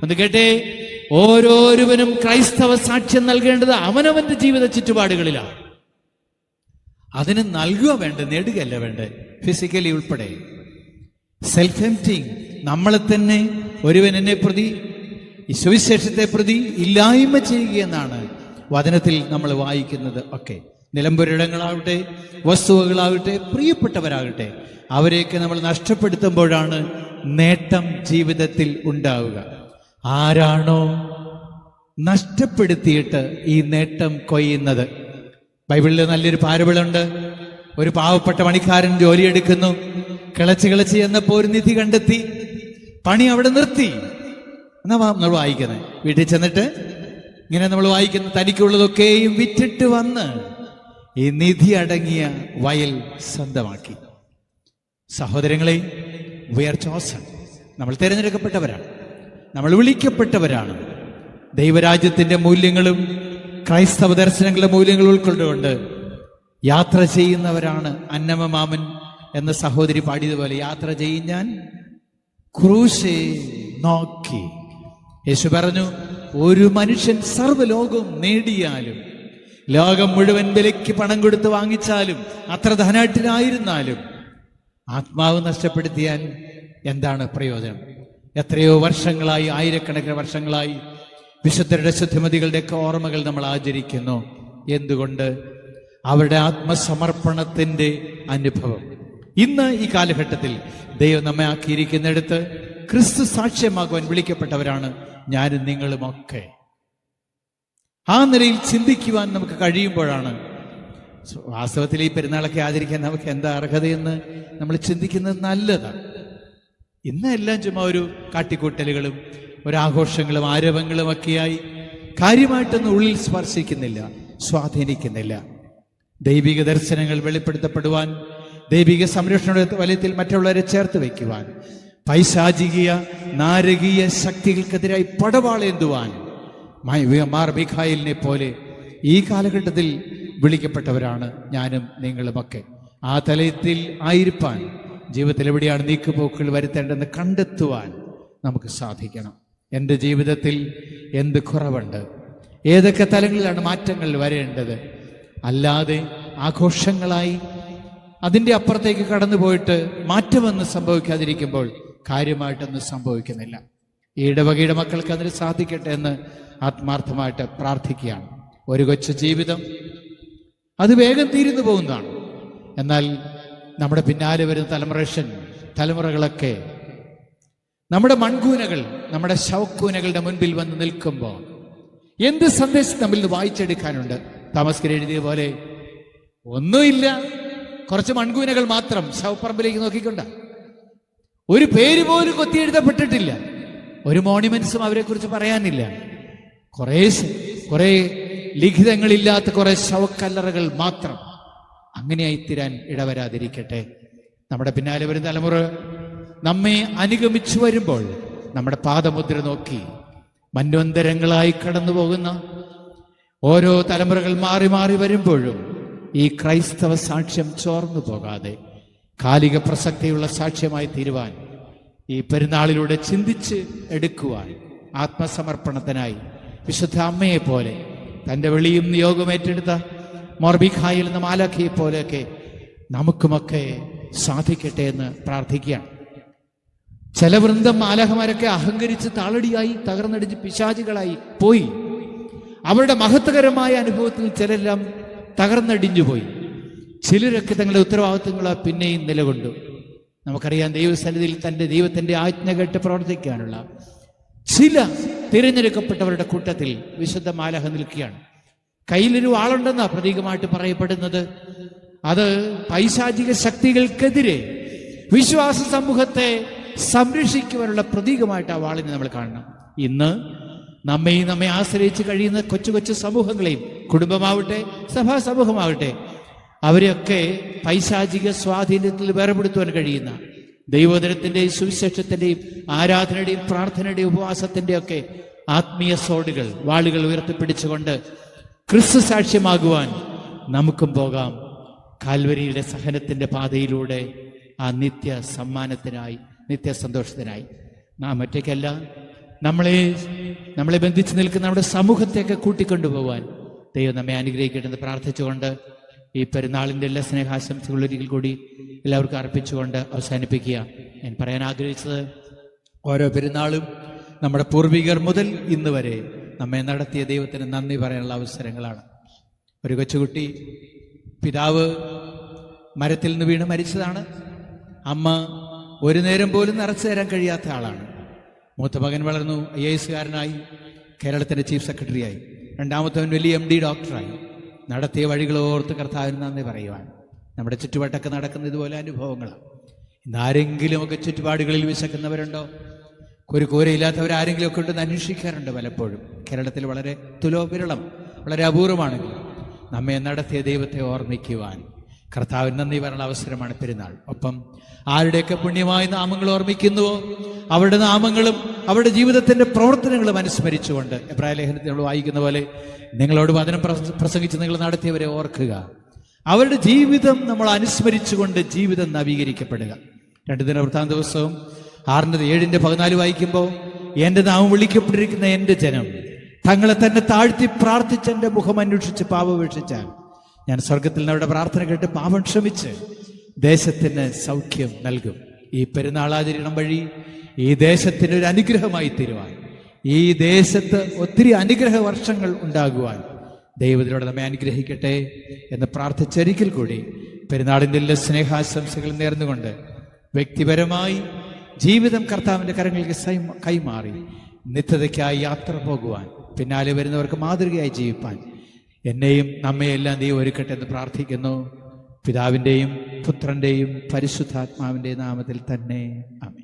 ഒന്ന് കേട്ടെ ഓരോരുവനും ക്രൈസ്തവ സാക്ഷ്യം നൽകേണ്ടത് അവനവന്റെ ജീവിത ചുറ്റുപാടുകളിലാണ്. അതിന് നൽകുക വേണ്ട നേടുകയല്ല വേണ്ട ഫിസിക്കലി ഉൾപ്പെടെ. സെൽഫ് എംറ്റിങ് നമ്മളെ തന്നെ ഒരുവൻ എന്നെ പ്രതി സുവിശേഷത്തെ പ്രതി ഇല്ലായ്മ ചെയ്യുക എന്നാണ് വചനത്തിൽ നമ്മൾ വായിക്കുന്നത് ഒക്കെ. നിലമ്പുരിടങ്ങളാവട്ടെ വസ്തുവകളാവട്ടെ പ്രിയപ്പെട്ടവരാകട്ടെ അവരെയൊക്കെ നമ്മൾ നഷ്ടപ്പെടുത്തുമ്പോഴാണ് നേട്ടം ജീവിതത്തിൽ ഉണ്ടാവുക. ആരാണോ നഷ്ടപ്പെടുത്തിയിട്ട് ഈ നേട്ടം കൊയ്യുന്നത്? ബൈബിളിൽ നല്ലൊരു പാരബിളുണ്ട് ഒരു പാവപ്പെട്ട പണിക്കാരൻ ജോലിയെടുക്കുന്നു കിളച്ച് കിളച്ച് ചെന്നപ്പോ ഒരു നിധി കണ്ടെത്തി. പണി അവിടെ നിർത്തി. എന്നാ നമ്മൾ വായിക്കുന്നത് വീട്ടിൽ ചെന്നിട്ട് ഇങ്ങനെ നമ്മൾ വായിക്കുന്ന തനിക്കുള്ളതൊക്കെയും വിറ്റിട്ട് വന്ന് ഈ നിധി അടങ്ങിയ വയൽ സ്വന്തമാക്കി. സഹോദരങ്ങളെ ആർ ചോസൺ നമ്മൾ തിരഞ്ഞെടുക്കപ്പെട്ടവരാണ്. നമ്മൾ വിളിക്കപ്പെട്ടവരാണ്. ദൈവരാജ്യത്തിന്റെ മൂല്യങ്ങളും ക്രൈസ്തവ ദർശനങ്ങളുടെ മൂല്യങ്ങളും ഉൾക്കൊണ്ടുകൊണ്ട് യാത്ര ചെയ്യുന്നവരാണ് അന്നമ മാമൻ എന്ന സഹോദരി പാടിയതുപോലെ യാത്ര ചെയ്യും ഞാൻ ക്രൂശെ നോക്കി. യേശു പറഞ്ഞു ഒരു മനുഷ്യൻ സർവലോകവും നേടിയാലും ലോകം മുഴുവൻ വിലയ്ക്ക് പണം കൊടുത്ത് വാങ്ങിച്ചാലും അത്ര ധനാട്ടിലായിരുന്നാലും ആത്മാവ് നഷ്ടപ്പെടുത്തിയാൽ എന്താണ് പ്രയോജനം? എത്രയോ വർഷങ്ങളായി ആയിരക്കണക്കിന് വർഷങ്ങളായി വിശുദ്ധരുടെ ശുദ്ധിമതികളുടെയൊക്കെ ഓർമ്മകൾ നമ്മൾ ആചരിക്കുന്നു. എന്തുകൊണ്ട്? അവരുടെ ആത്മസമർപ്പണത്തിന്റെ അനുഭവം. ഇന്ന് ഈ കാലഘട്ടത്തിൽ ദൈവം നമ്മെ ആക്കിയിരിക്കുന്നിടത്ത് ക്രിസ്തു സാക്ഷ്യമാകുവാൻ വിളിക്കപ്പെട്ടവരാണ് ഞാനും നിങ്ങളുമൊക്കെ ആ നിലയിൽ ചിന്തിക്കുവാൻ നമുക്ക് കഴിയുമ്പോഴാണ് വാസ്തവത്തിൽ ഈ പെരുന്നാളൊക്കെ ആചരിക്കാൻ നമുക്ക് എന്താ അർഹതയെന്ന് നമ്മൾ ചിന്തിക്കുന്നത് നല്ലതാണ്. ഇന്ന് എല്ലാം ചുമ്മാ ഒരു കാട്ടിക്കൂട്ടലുകളും ഒരാഘോഷങ്ങളും ആരവങ്ങളും ഒക്കെയായി കാര്യമായിട്ടൊന്നും ഉള്ളിൽ സ്പർശിക്കുന്നില്ല സ്വാധീനിക്കുന്നില്ല. ദൈവിക ദർശനങ്ങൾ വെളിപ്പെടുത്തപ്പെടുവാൻ ദൈവിക സംരക്ഷണ വലയത്തിൽ മറ്റുള്ളവരെ ചേർത്ത് വയ്ക്കുവാൻ. പൈശാചികീയ നാരകീയ ശക്തികൾക്കെതിരായി പടവാളേന്തുവാൻ. മാർ മിഖായിലിനെ പോലെ ഈ കാലഘട്ടത്തിൽ വിളിക്കപ്പെട്ടവരാണ് ഞാനും നിങ്ങളുമൊക്കെ ആ തലയത്തിൽ ആയിരിപ്പാൻ ജീവിതത്തിൽ എവിടെയാണ് നീക്കുപോക്കുകൾ വരുത്തേണ്ടതെന്ന് കണ്ടെത്തുവാൻ നമുക്ക് സാധിക്കണം. എന്റെ ജീവിതത്തിൽ എന്ത് കുറവുണ്ട്? ഏതൊക്കെ തലങ്ങളിലാണ് മാറ്റങ്ങൾ വരേണ്ടത്? അല്ലാതെ ആഘോഷങ്ങളായി അതിന്റെ അപ്പുറത്തേക്ക് കടന്നു പോയിട്ട് മാറ്റമൊന്നും സംഭവിക്കാതിരിക്കുമ്പോൾ കാര്യമായിട്ടൊന്നും സംഭവിക്കുന്നില്ല. ഈ ഇടവകയുടെ മക്കൾക്ക് അതിന് സാധിക്കട്ടെ എന്ന് ആത്മാർത്ഥമായിട്ട് പ്രാർത്ഥിക്കുകയാണ്. ഒരു കൊച്ചു ജീവിതം അത് വേഗം തീരുന്നു പോകുന്നതാണ്. എന്നാൽ നമ്മുടെ പിന്നാലെ വരുന്ന തലമുറേഷൻ തലമുറകളൊക്കെ നമ്മുടെ മൺകൂനകൾ നമ്മുടെ ശവക്കൂനകളുടെ മുൻപിൽ വന്ന് നിൽക്കുമ്പോൾ എന്ത് സന്ദേശം നമ്മിൽ വായിച്ചെടുക്കാനുണ്ട്? താമസ്കർ എഴുതിയ പോലെ ഒന്നുമില്ല. കുറച്ച് മൺകൂനകൾ മാത്രം ശവപ്പറമ്പിലേക്ക് നോക്കിക്കൊണ്ട. ഒരു പേര് പോലും കൊത്തി എഴുതപ്പെട്ടിട്ടില്ല ഒരു മോണിമെന്റ്സും അവരെ കുറിച്ച് പറയാനില്ല. കുറെ കുറേ ലിഖിതങ്ങളില്ലാത്ത കുറെ ശവക്കല്ലറകൾ മാത്രം അങ്ങനെയായി തീരാൻ ഇടവരാതിരിക്കട്ടെ. നമ്മുടെ പിന്നാലെ വരും തലമുറ നമ്മെ അനുഗമിച്ചു വരുമ്പോൾ നമ്മുടെ പാദമുദ്ര നോക്കി മന്വന്തരങ്ങളായി കടന്നു പോകുന്ന ഓരോ തലമുറകൾ മാറി മാറി വരുമ്പോഴും ഈ ക്രൈസ്തവ സാക്ഷ്യം ചോർന്നു പോകാതെ കാലിക പ്രസക്തിയുള്ള സാക്ഷ്യമായി തീരുവാൻ ഈ പെരുന്നാളിലൂടെ ചിന്തിച്ച് എടുക്കുവാൻ ആത്മസമർപ്പണത്തിനായി വിശുദ്ധ അമ്മയെ പോലെ തന്റെ വെളിയും നിയോഗം ഏറ്റെടുത്ത മോർബിഖായിൽ നിന്ന് മാലാഖയെ പോലെയൊക്കെ നമുക്കുമൊക്കെ സാധിക്കട്ടെ എന്ന് പ്രാർത്ഥിക്കുകയാണ്. ചില വൃന്ദം മാലാഖമാരൊക്കെ അഹങ്കരിച്ച് താളടിയായി തകർന്നടിച്ച് പിശാചികളായി പോയി. അവരുടെ മഹത്വകരമായ അനുഭവത്തിൽ ചിലെല്ലാം തകർന്നടിഞ്ഞു പോയി ചിലരൊക്കെ തങ്ങളുടെ ഉത്തരവാദിത്വങ്ങൾ പിന്നെയും നിലകൊണ്ടു. നമുക്കറിയാം ദൈവസന്നിധിയിൽ തന്റെ ദൈവത്തിന്റെ ആജ്ഞ കേട്ട് പ്രവർത്തിക്കാനുള്ള ചില തിരഞ്ഞെടുക്കപ്പെട്ടവരുടെ കൂട്ടത്തിൽ വിശുദ്ധ മാലഹ നിൽക്കുകയാണ്. കയ്യിലൊരു ആളുണ്ടെന്നാ പ്രതീകമായിട്ട് പറയപ്പെടുന്നത്. അത് പൈശാചിക ശക്തികൾക്കെതിരെ വിശ്വാസ സമൂഹത്തെ സംരക്ഷിക്കുവാനുള്ള പ്രതീകമായിട്ട് ആ വാളിനെ നമ്മൾ കാണണം. ഇന്ന് നമ്മെയും നമ്മെ ആശ്രയിച്ച് കഴിയുന്ന കൊച്ചു കൊച്ചു സമൂഹങ്ങളെയും കുടുംബമാവട്ടെ സഭാ സമൂഹമാവട്ടെ അവരെയൊക്കെ പൈശാചിക സ്വാധീനത്തിൽ വേർപെടുത്തുവാൻ കഴിയുന്ന ദൈവോദരത്തിന്റെയും സുവിശേഷത്തിന്റെയും ആരാധനയുടെയും പ്രാർത്ഥനയുടെയും ഉപവാസത്തിന്റെ ഒക്കെ ആത്മീയ സോടുകൾ വാളുകൾ ഉയർത്തിപ്പിടിച്ചുകൊണ്ട് ക്രിസ്തു സാക്ഷ്യമാകുവാൻ നമുക്കും പോകാം. കാൽവരിയുടെ സഹനത്തിന്റെ പാതയിലൂടെ ആ നിത്യ സമ്മാനത്തിനായി നിത്യ സന്തോഷത്തിനായി. നാം ഒറ്റയ്ക്കല്ല. നമ്മളെ നമ്മളെ ബന്ധിച്ചു നിൽക്കുന്ന നമ്മുടെ സമൂഹത്തെയൊക്കെ കൂട്ടിക്കൊണ്ടുപോകാൻ ദൈവം നമ്മെ അനുഗ്രഹിക്കട്ടെ എന്ന് പ്രാർത്ഥിച്ചുകൊണ്ട് ഈ പെരുന്നാളിന്റെ എല്ലാ സ്നേഹാശംസകളും ഒരിക്കൽ കൂടി എല്ലാവർക്കും അർപ്പിച്ചുകൊണ്ട് അവസാനിപ്പിക്കുക. ഞാൻ പറയാൻ ആഗ്രഹിച്ചത് ഓരോ പെരുന്നാളും നമ്മുടെ പൂർവികർ മുതൽ ഇന്ന് വരെ നമ്മെ നടത്തിയ ദൈവത്തിന് നന്ദി പറയാനുള്ള അവസരങ്ങളാണ്. ഒരു കൊച്ചുകുട്ടി പിതാവ് മരത്തിൽ നിന്ന് വീണ് മരിച്ചതാണ്. അമ്മ ഒരു നേരം പോലും നിറച്ചു തരാൻ കഴിയാത്ത ആളാണ്. മൂത്ത മകൻ വളർന്നു ഐ എ എസുകാരനായി കേരളത്തിന്റെ ചീഫ് സെക്രട്ടറിയായി. രണ്ടാമത്തവൻ വലിയ എം ഡി ഡോക്ടറായി. നടത്തിയ വഴികൾ ഓർത്ത് കർത്താവിന് നന്ദി പറയുവാൻ. നമ്മുടെ ചുറ്റുവട്ടൊക്കെ നടക്കുന്ന ഇതുപോലെ അനുഭവങ്ങളാണ് ഇന്ന് ആരെങ്കിലുമൊക്കെ ചുറ്റുപാടുകളിൽ വിശക്കുന്നവരുണ്ടോ? ഒരു കൂരയില്ലാത്തവർ ആരെങ്കിലും ഒക്കെ ഉണ്ടെന്ന് അന്വേഷിക്കാറുണ്ട് പലപ്പോഴും. കേരളത്തിൽ വളരെ തുലോ വിരളം വളരെ അപൂർവമാണെങ്കിൽ നമ്മെ നടത്തിയ ദൈവത്തെ ഓർമ്മിക്കുവാൻ കർത്താവിന് നന്ദി പറയുന്ന അവസരമാണ് പെരുന്നാൾ. ഒപ്പം ആരുടെയൊക്കെ പുണ്യമായ നാമങ്ങൾ ഓർമ്മിക്കുന്നുവോ? അവരുടെ നാമങ്ങളും അവരുടെ ജീവിതത്തിന്റെ പ്രവർത്തനങ്ങളും അനുസ്മരിച്ചുകൊണ്ട് എബ്രായ ലേഖനത്തിൽ നമ്മൾ വായിക്കുന്ന പോലെ നിങ്ങളോട് വചനം പ്രസ- പ്രസംഗിച്ച് നിങ്ങൾ നടത്തിയവരെ ഓർക്കുക. അവരുടെ ജീവിതം നമ്മൾ അനുസ്മരിച്ചുകൊണ്ട് ജീവിതം നവീകരിക്കപ്പെടുക. രണ്ടു ദിന വൃത്താന് ദിവസവും ആറിന്റെ ഏഴിന്റെ പതിനാല് വായിക്കുമ്പോൾ എന്റെ നാമം വിളിക്കപ്പെട്ടിരിക്കുന്ന എന്റെ ജനം തങ്ങളെ തന്നെ താഴ്ത്തി പ്രാർത്ഥിച്ച് എന്റെ മുഖം അന്വേഷിച്ച് പാപപേക്ഷിച്ചാൽ ഞാൻ സ്വർഗത്തിൽ നിന്ന് അവരുടെ പ്രാർത്ഥന കേട്ട് പാപം ക്ഷമിച്ച് ദേശത്തിന് സൗഖ്യം നൽകും. ഈ പെരുന്നാളാചരണം വഴി ഈ ദേശത്തിന് ഒരു അനുഗ്രഹമായി തീരുവാൻ ഈ ദേശത്ത് ഒത്തിരി അനുഗ്രഹ വർഷങ്ങൾ ഉണ്ടാകുവാൻ ദൈവത്തിലൂടെ നമ്മെ അനുഗ്രഹിക്കട്ടെ എന്ന് പ്രാർത്ഥിച്ചൊരിക്കൽ കൂടി പെരുന്നാളിന്റെ എല്ലാ സ്നേഹാശംസകൾ നേർന്നുകൊണ്ട് വ്യക്തിപരമായി ജീവിതം കർത്താവിന്റെ കരങ്ങൾക്ക് കൈമാറി നിത്യതയ്ക്കായി യാത്ര പോകുവാൻ പിന്നാലെ വരുന്നവർക്ക് മാതൃകയായി ജീവിപ്പാൻ എന്നെയും നമ്മയെല്ലാം ദൈവം ഒരുക്കട്ടെ എന്ന് പ്രാർത്ഥിക്കുന്നു. പിതാവിന്റെയും പുത്രന്റെയും പരിശുദ്ധാത്മാവിന്റെ നാമത്തിൽ തന്നെ. അമേ